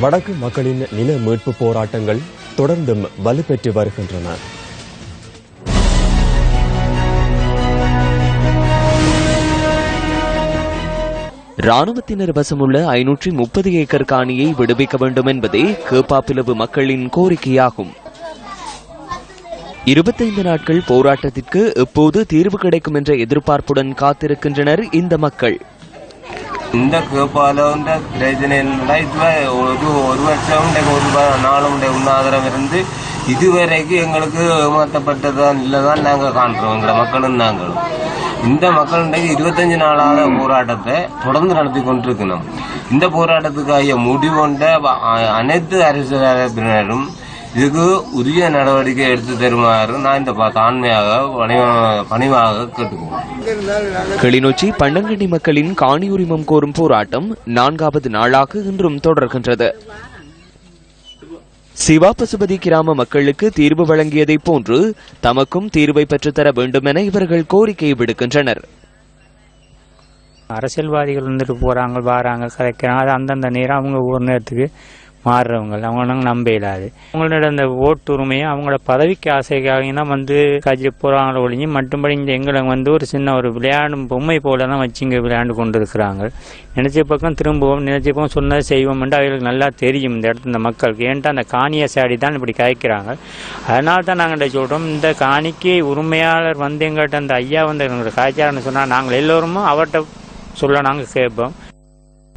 வடக்கு மக்களின் நில மீட்பு போராட்டங்கள் தொடர்ந்தும் வலுப்பெற்று வருகின்றன. ராணுவத்தினர் வசமுள்ள ஐநூற்றி முப்பது ஏக்கர் காணியை விடுவிக்க வேண்டும் என்பதே கேப்பாப்பிலவு மக்களின் கோரிக்கையாகும். இருபத்தைந்து நாட்கள் போராட்டத்திற்கு எப்போது தீர்வு கிடைக்கும் என்ற எதிர்பார்ப்புடன் காத்திருக்கின்றனர் இந்த மக்கள். இந்த கேப்பாலோன்ற பிரச்சனை என்னடா இதுவே ஒரு ஒரு வருஷம் இன்றைக்கு ஒரு நாளும் இன்றைக்கு இருந்து இதுவரைக்கும் எங்களுக்கு ஏமாற்றப்பட்டதான் இல்லைதான் நாங்கள் காண்றோம் எங்களோட மக்களும் நாங்களும் இந்த மக்கள் இருபத்தஞ்சு நாளாக போராட்டத்தை தொடர்ந்து நடத்தி கொண்டிருக்கணும் இந்த போராட்டத்துக்காக முடிவுண்ட அ- அனைத்து அரசியல் தரப்பினரும் இதுக்கு உரிய நடவடிக்கை எடுத்து தருமாறு நான் இந்த பணிவ- பணிவாக கேட்டுக்கொள்கிறேன். கிளிநொச்சி பண்டங்கண்ணி மக்களின் காணி உரிமம் கோரும் போராட்டம் நான்காவது நாளாக இன்றும் தொடர்கின்றது. சிவா பசுபதி கிராம மக்களுக்கு தீர்வு வழங்கியதைப் போன்று தமக்கும் தீர்வை பெற்றுத்தர வேண்டும் என இவர்கள் கோரிக்கை விடுக்கின்றனர். அரசியல்வாதிகள் வந்துட்டு போகிறாங்க வராங்க கலைக்கிறாங்க. அது அந்தந்த நேரம் அவங்க ஒரு நேரத்துக்கு மாறுறவங்க. அவங்க நாங்கள் நம்ப இயலாது. அவங்களோட அந்த ஓட்டு உரிமையை அவங்களோட பதவிக்கு ஆசைக்காக தான் வந்து கட்சி போகிறாங்களோ ஒழிஞ்சு மட்டும்படி இங்கே எங்களை வந்து ஒரு சின்ன ஒரு விளையாடும் பொம்மை போல தான் வச்சு இங்கே விளையாண்டு கொண்டு இருக்கிறாங்க நினைச்ச பக்கம் திரும்புவோம் நினைச்ச பக்கம் சொன்னதை செய்வோம் அவங்களுக்கு நல்லா தெரியும் இந்த இடத்துல இந்த மக்களுக்கு. ஏன்ட்டு அந்த காணியை சாடி தான் இப்படி காய்க்கிறாங்க? அதனால தான் நாங்கள் சொல்கிறோம் இந்த காணிக்கு உரிமையாளர் வந்து எங்கள்கிட்ட அந்த ஐயா வந்து எங்களோட காய்ச்சாரன்னு சொன்னால் நாங்கள் எல்லோருமே அவர்கிட்ட சொல்ல நாங்கள் கேட்போம்.